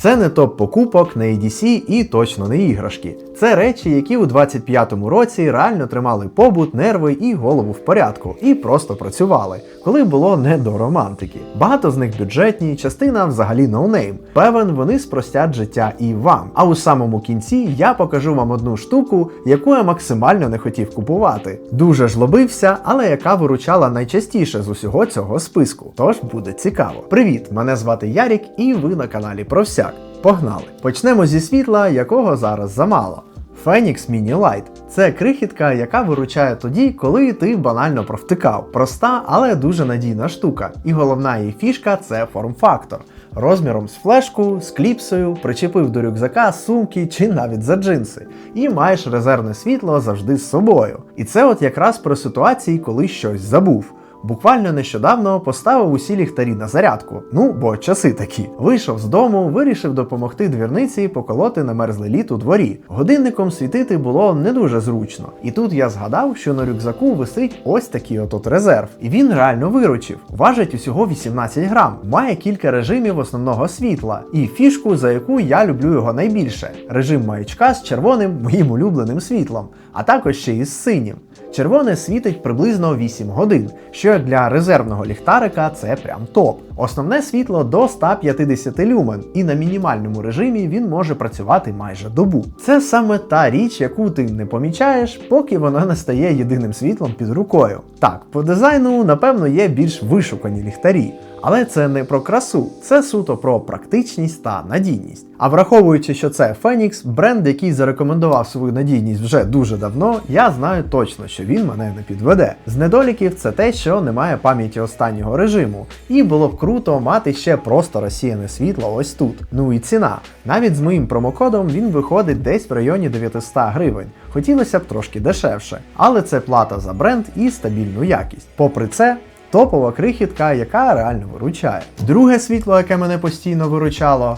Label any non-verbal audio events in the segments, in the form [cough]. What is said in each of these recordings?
Це не топ покупок, не EDC і точно не іграшки. Це речі, які у 25-му році реально тримали побут, нерви і голову в порядку, і просто працювали, коли було не до романтики. Багато з них бюджетні, частина взагалі ноунейм. Певен, вони спростять життя і вам. А у самому кінці я покажу вам одну штуку, яку я максимально не хотів купувати. Дуже жлобився, але яка виручала найчастіше з усього цього списку. Тож буде цікаво. Привіт! Мене звати Ярік, і ви на каналі Про всяк. Погнали! Почнемо зі світла, якого зараз замало. Phoenix Mini Light – це крихітка, яка виручає тоді, коли ти банально провтикав. Проста, але дуже надійна штука. І головна її фішка це форм-фактор. Розміром з флешку, з кліпсою, причепив до рюкзака, сумки чи навіть за джинси. І маєш резервне світло завжди з собою. І це от якраз про ситуації, коли щось забув. Буквально нещодавно поставив усі ліхтарі на зарядку. Ну, бо часи такі. Вийшов з дому, вирішив допомогти двірниці поколоти на мерзлий літ у дворі. Годинником світити було не дуже зручно. І тут я згадав, що на рюкзаку висить ось такий от резерв. І він реально виручив. Важить усього 18 грам, має кілька режимів основного світла і фішку, за яку я люблю його найбільше. Режим маячка з червоним моїм улюбленим світлом, а також ще й з синім. Червоне світить приблизно 8 годин, що для резервного ліхтарика це прям топ. Основне світло до 150 люмен, і на мінімальному режимі він може працювати майже добу. Це саме та річ, яку ти не помічаєш, поки вона не стає єдиним світлом під рукою. Так, по дизайну, напевно, є більш вишукані ліхтарі. Але це не про красу, це суто про практичність та надійність. А враховуючи, що це Phoenix, бренд, який зарекомендував свою надійність вже дуже давно, я знаю точно, що він мене не підведе. З недоліків це те, що немає пам'яті останнього режиму, і було б круто мати ще просто розсіяне світло ось тут. Ну і ціна. Навіть з моїм промокодом він виходить десь в районі 900 гривень. Хотілося б трошки дешевше, але це плата за бренд і стабільну якість. Попри це, Топова крихітка, яка реально виручає. Друге світло, яке мене постійно виручало,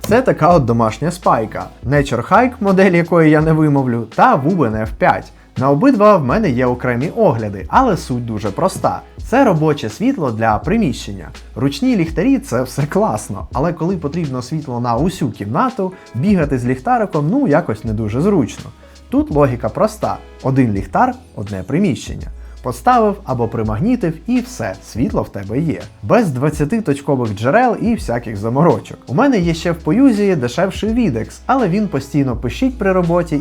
це така от домашня спайка. Nature Hike, модель якої я не вимовлю, та Wuben F5. На обидва в мене є окремі огляди, але суть дуже проста. Це робоче світло для приміщення. Ручні ліхтарі це все класно, але коли потрібно світло на усю кімнату, бігати з ліхтариком ну якось не дуже зручно. Тут логіка проста: один ліхтар, одне приміщення. Поставив або примагнітив, і все, світло в тебе є. Без 20-точкових джерел і всяких заморочок. У мене є ще в поюзі дешевший відекс, але він постійно пищить при роботі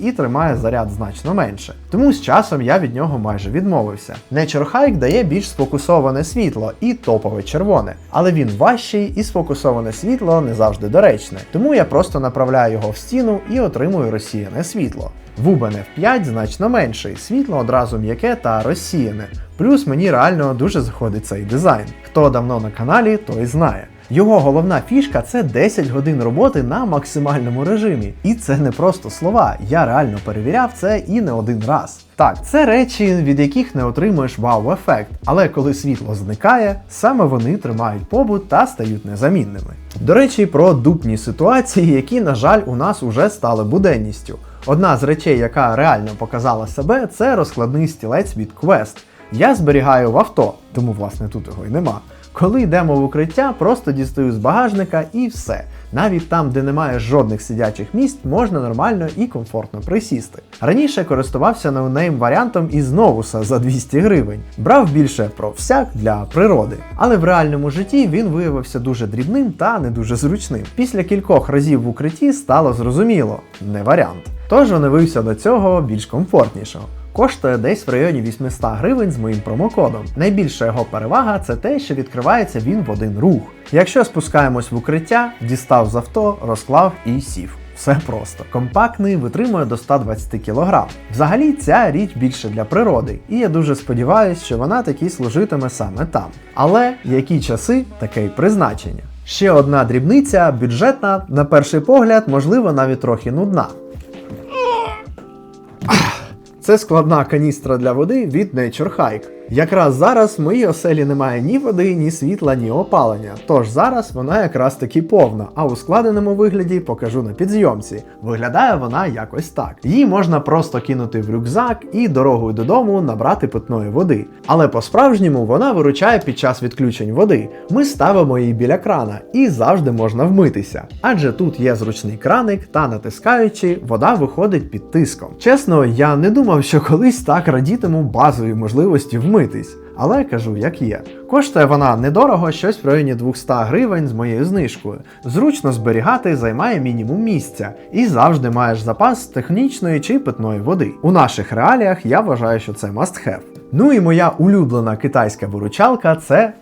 і тримає заряд значно менше. Тому з часом я від нього майже відмовився. Nature Hike дає більш сфокусоване світло і топове червоне, але він важчий і сфокусоване світло не завжди доречне. Тому я просто направляю його в стіну і отримую розсіяне світло. Wuben F5 значно менший, світло одразу м'яке та розсіяне. Плюс мені реально дуже заходить цей дизайн. Хто давно на каналі, той знає. Його головна фішка це 10 годин роботи на максимальному режимі. І це не просто слова. Я реально перевіряв це і не один раз. Так, це речі, від яких не отримуєш вау-ефект, але коли світло зникає, саме вони тримають побут та стають незамінними. До речі, про дупні ситуації, які, на жаль, у нас уже стали буденністю. Одна з речей, яка реально показала себе, це розкладний стілець від Quest. Я зберігаю в авто, тому власне тут його й нема. Коли йдемо в укриття, просто дістаю з багажника і все. Навіть там, де немає жодних сидячих місць, можна нормально і комфортно присісти. Раніше користувався ноунейм варіантом із Новуса за 200 гривень. Брав більше про всяк для природи. Але в реальному житті він виявився дуже дрібним та не дуже зручним. Після кількох разів в укритті стало зрозуміло, не варіант. Тож оновився до цього більш комфортнішого. Коштує десь в районі 800 гривень з моїм промокодом. Найбільша його перевага це те, що відкривається він в один рух. Якщо спускаємось в укриття, дістав з авто, розклав і сів. Все просто. Компактний витримує до 120 кг. Взагалі ця річ більше для природи, і я дуже сподіваюся, що вона таки служитиме саме там. Але які часи, таке й призначення. Ще одна дрібниця, бюджетна, на перший погляд, можливо, навіть трохи нудна. Це складна каністра для води від Nature Hike. Якраз зараз в моїй оселі немає ні води, ні світла, ні опалення. Тож зараз вона якраз таки повна, а у складеному вигляді покажу на підзйомці. Виглядає вона якось так. Її можна просто кинути в рюкзак і дорогою додому набрати питної води. Але по-справжньому вона виручає під час відключень води. Ми ставимо її біля крана і завжди можна вмитися. Адже тут є зручний краник, та натискаючи, вода виходить під тиском. Чесно, я не думав, що колись так радітиму базові можливості вмитись. Але кажу, як є. Коштує вона недорого, щось в районі 200 гривень з моєю знижкою. Зручно зберігати займає мінімум місця і завжди маєш запас технічної чи питної води. У наших реаліях я вважаю, що це must have. Ну і моя улюблена китайська виручалка це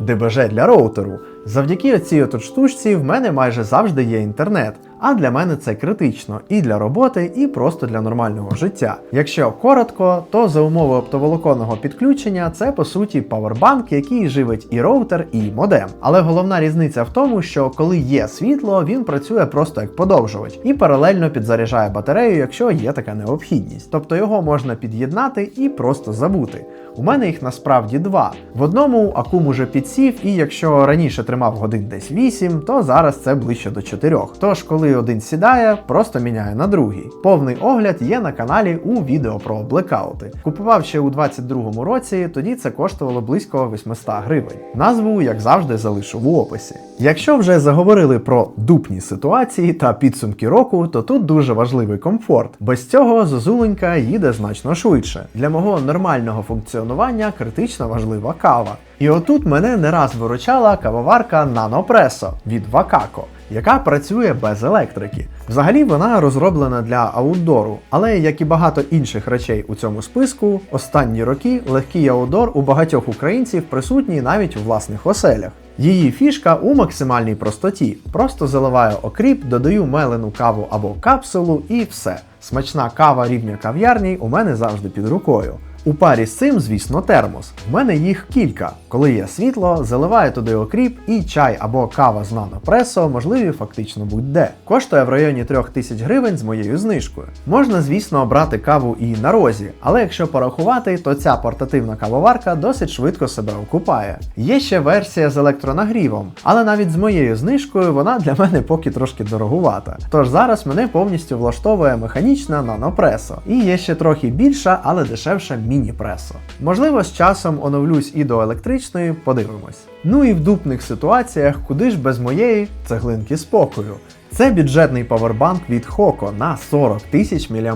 ДБЖ для роутеру. Завдяки цій от штучці в мене майже завжди є інтернет, а для мене це критично і для роботи, і просто для нормального життя. Якщо коротко, то за умови оптоволоконного підключення це по суті павербанк, який живить і роутер, і модем. Але головна різниця в тому, що коли є світло, він працює просто як подовжувач і паралельно підзаряджає батарею, якщо є така необхідність. Тобто його можна під'єднати і просто забути. У мене їх насправді два. В одному акум уже підсів, і якщо раніше тримав годин десь 8, то зараз це ближче до 4. Тож, коли один сідає, просто міняю на другий. Повний огляд є на каналі у відео про блекаути. Купував ще у 22-му році, тоді це коштувало близько 800 гривень. Назву, як завжди, залишу в описі. Якщо вже заговорили про дупні ситуації та підсумки року, то тут дуже важливий комфорт. Без цього зозуленька їде значно швидше. Для мого нормального функціонування критично важлива кава. І отут мене не раз виручала кавоварка Nanopresso від Вакако, яка працює без електрики. Взагалі вона розроблена для аутдору, але як і багато інших речей у цьому списку, останні роки легкий аутдор у багатьох українців присутній навіть у власних оселях. Її фішка у максимальній простоті. Просто заливаю окріп, додаю мелену каву або капсулу і все. Смачна кава рівня кав'ярні у мене завжди під рукою. У парі з цим, звісно, термос. В мене їх кілька. Коли є світло, заливаю туди окріп і чай або кава з нанопресо можливі фактично будь-де. Коштує в районі 3000 гривень з моєю знижкою. Можна, звісно, брати каву і на розі, але якщо порахувати, то ця портативна кавоварка досить швидко себе окупає. Є ще версія з електронагрівом, але навіть з моєю знижкою вона для мене поки трошки дорогувата. Тож зараз мене повністю влаштовує механічна нанопресо. І є ще трохи більша, але дешевша міні-пресо. Можливо, з часом оновлюсь і до електричної, подивимось. Ну і в дупних ситуаціях, куди ж без моєї цеглинки спокою. Це бюджетний павербанк від Хоко на 40 тисяч мАч.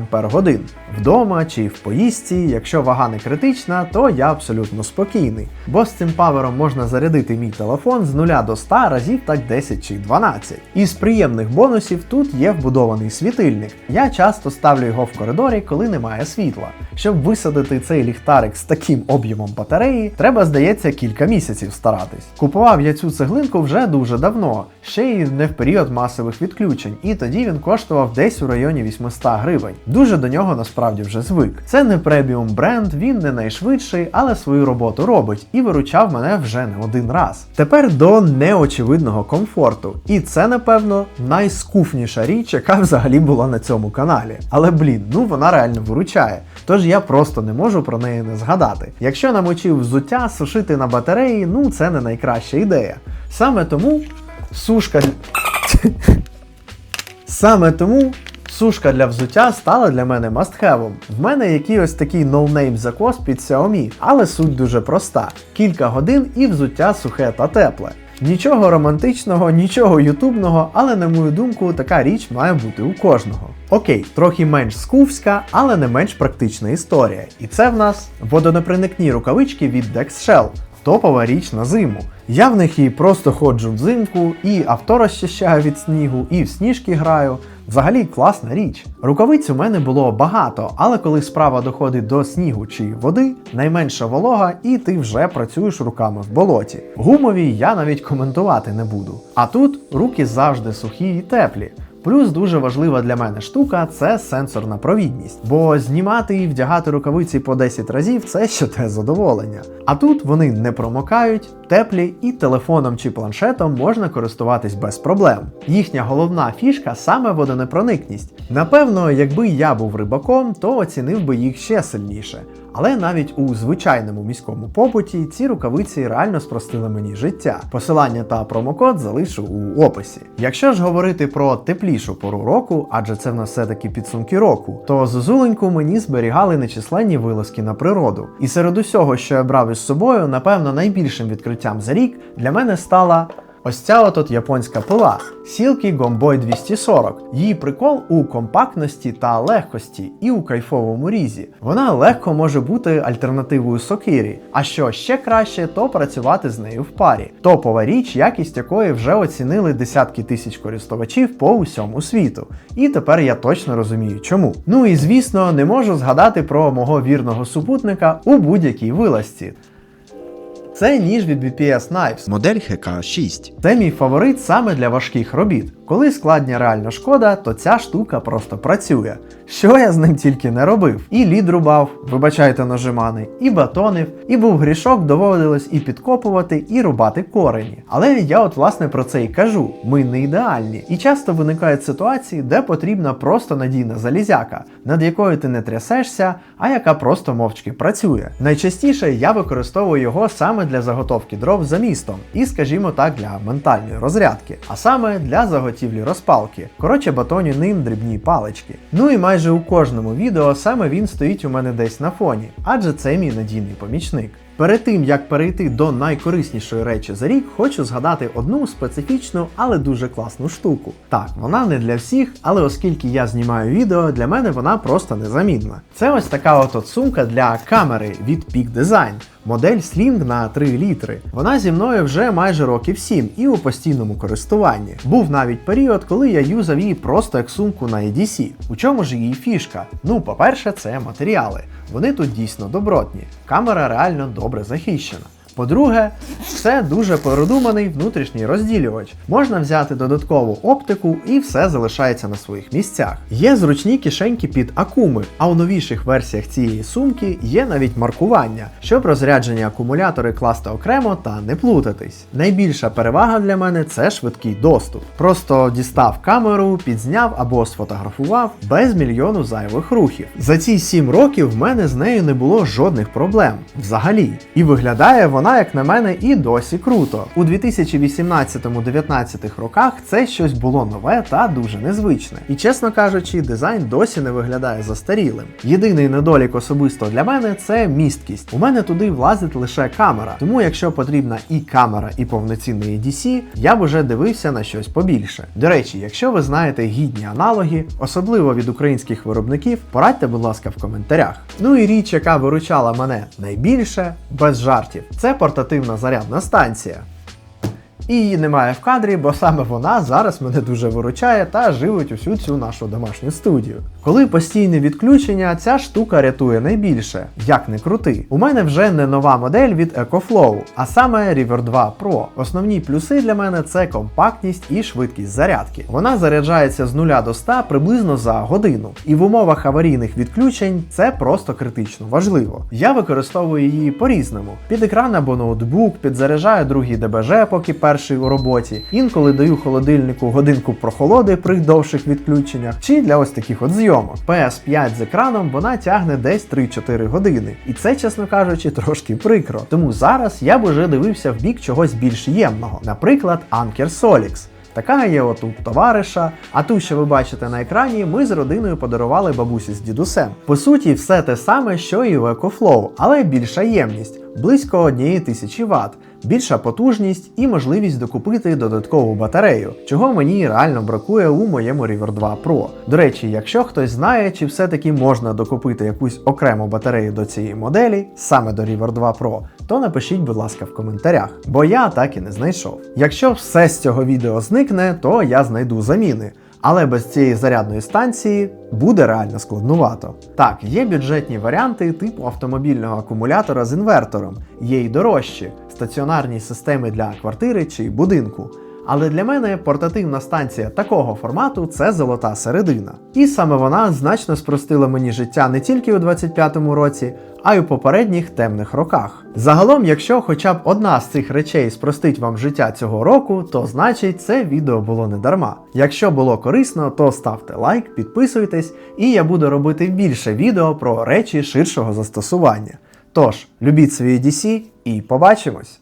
Вдома чи в поїздці, якщо вага не критична, то я абсолютно спокійний. Бо з цим павером можна зарядити мій телефон з 0 до 100 разів так 10 чи 12. Із приємних бонусів тут є вбудований світильник. Я часто ставлю його в коридорі, коли немає світла. Щоб висадити цей ліхтарик з таким об'ємом батареї, треба, здається, кілька місяців старатись. Купував я цю цеглинку вже дуже давно, ще й не в період масових відключень, і тоді він коштував десь у районі 800 гривень. Дуже до нього насправді вже звик. Це не преміум бренд, він не найшвидший, але свою роботу робить і виручав мене вже не один раз. Тепер до неочевидного комфорту. І це, напевно, найскуфніша річ, яка взагалі була на цьому каналі. Але блін, ну вона реально виручає. Тож я просто не можу про неї не згадати. Якщо намочив взуття, сушити на батареї, ну це не найкраща ідея. Саме тому сушка. [laughs] Саме тому сушка для взуття стала для мене мастхевом. В мене якийсь такий ноунейм закос під Xiaomi, але суть дуже проста: кілька годин і взуття сухе та тепле. Нічого романтичного, нічого ютубного, але на мою думку, така річ має бути у кожного. Окей, трохи менш скуфська, але не менш практична історія. І це в нас водонепроникні рукавички від Dex Shell. Топова річ на зиму. Я в них і просто ходжу взимку, і авто розчищаю від снігу, і в сніжки граю. Взагалі класна річ. Рукавиць у мене було багато, але коли справа доходить до снігу чи води, найменша волога, і ти вже працюєш руками в болоті. Гумові я навіть коментувати не буду. А тут руки завжди сухі і теплі. Плюс дуже важлива для мене штука це сенсорна провідність, бо знімати і вдягати рукавиці по 10 разів це ще те задоволення. А тут вони не промокають, теплі, і телефоном чи планшетом можна користуватись без проблем. Їхня головна фішка саме водонепроникність. Напевно, якби я був рибаком, то оцінив би їх ще сильніше. Але навіть у звичайному міському побуті ці рукавиці реально спростили мені життя. Посилання та промокод залишу у описі. Якщо ж говорити про теплішу пору року, адже це в нас все-таки підсумки року, то зозуленьку мені зберігали нечисленні вилазки на природу. І серед усього, що я брав із собою, напевно, найбільшим відкриттям за рік для мене стала. Ось ця от японська пила Silky Gomboy 240. Її прикол у компактності та легкості і у кайфовому різі. Вона легко може бути альтернативою сокирі. А що ще краще, то працювати з нею в парі. Топова річ, якість якої вже оцінили десятки тисяч користувачів по усьому світу. І тепер я точно розумію, чому. Ну і звісно, не можу згадати про мого вірного супутника у будь-якій вилазці. Це ніж від BPS Knives. Модель HK 6. Це мій фаворит саме для важких робіт. Коли складня реально шкода, то ця штука просто працює. Що я з ним тільки не робив. І лід рубав, вибачайте нажимани, і батонив, і був грішок, доводилось і підкопувати, і рубати корені. Але я от власне про це і кажу: ми не ідеальні. І часто виникають ситуації, де потрібна просто надійна залізяка, над якою ти не трясешся, а яка просто мовчки працює. Найчастіше я використовую його саме для заготовки дров за містом, і, скажімо так, для ментальної розрядки, а саме для заготівлі розпалки. Коротше, батоню ним дрібні палички. Ну і майже у кожному відео саме він стоїть у мене десь на фоні, адже це мій надійний помічник. Перед тим як перейти до найкориснішої речі за рік, хочу згадати одну специфічну, але дуже класну штуку. Так, вона не для всіх, але оскільки я знімаю відео, для мене вона просто незамінна. Це ось така от сумка для камери від Peak Design. Модель Sling на 3 літри. Вона зі мною вже майже років 7 і у постійному користуванні. Був навіть період, коли я юзав її просто як сумку на EDC. У чому ж її фішка? Ну, по-перше, це матеріали. Вони тут дійсно добротні. Камера реально добре захищена. По-друге, це дуже продуманий внутрішній розділювач. Можна взяти додаткову оптику і все залишається на своїх місцях. Є зручні кишеньки під акуми, а у новіших версіях цієї сумки є навіть маркування, щоб розряджені акумулятори класти окремо та не плутатись. Найбільша перевага для мене це швидкий доступ. Просто дістав камеру, підзняв або сфотографував без мільйону зайвих рухів. За ці 7 років в мене з нею не було жодних проблем взагалі. І виглядає вона вона, як на мене, і досі круто. У 2018-19 роках це щось було нове та дуже незвичне. І чесно кажучи, дизайн досі не виглядає застарілим. Єдиний недолік особисто для мене це місткість. У мене туди влазить лише камера. Тому, якщо потрібна і камера, і повноцінний EDC, я б уже дивився на щось побільше. До речі, якщо ви знаєте гідні аналоги, особливо від українських виробників, порадьте, будь ласка, в коментарях. Ну і річ, яка виручала мене найбільше, без жартів, це портативна зарядна станція. І її немає в кадрі, бо саме вона зараз мене дуже виручає та живить усю цю нашу домашню студію. Коли постійне відключення, ця штука рятує найбільше, як не крути. У мене вже не нова модель від EcoFlow, а саме River 2 Pro. Основні плюси для мене це компактність і швидкість зарядки. Вона заряджається з 0 до 100 приблизно за годину. І в умовах аварійних відключень це просто критично важливо. Я використовую її по-різному. Під екран або ноутбук, підзаряджаю другий ДБЖ, поки перший у роботі. Інколи даю холодильнику годинку прохолоди при довших відключеннях, чи для ось таких от зйомок. PS5 з екраном вона тягне десь 3-4 години. І це, чесно кажучи, трошки прикро. Тому зараз я б уже дивився в бік чогось більш ємного, наприклад, Anker Solix. Така є отут товариша. А ту, що ви бачите на екрані, ми з родиною подарували бабусі з дідусем. По суті, все те саме, що і в EcoFlow, але більша ємність близько 1000 Вт, більша потужність і можливість докупити додаткову батарею, чого мені реально бракує у моєму River 2 Pro. До речі, якщо хтось знає, чи все-таки можна докупити якусь окрему батарею до цієї моделі, саме до River 2 Pro, то напишіть, будь ласка, в коментарях, бо я так і не знайшов. Якщо все з цього відео зникне, то я знайду заміни. Але без цієї зарядної станції буде реально складнувато. Так, є бюджетні варіанти типу автомобільного акумулятора з інвертором, є й дорожчі стаціонарні системи для квартири чи будинку. Але для мене портативна станція такого формату це золота середина. І саме вона значно спростила мені життя не тільки у 25-му році, а й у попередніх темних роках. Загалом, якщо хоча б одна з цих речей спростить вам життя цього року, то значить це відео було не дарма. Якщо було корисно, то ставте лайк, підписуйтесь, і я буду робити більше відео про речі ширшого застосування. Тож, любіть свої DC і побачимось!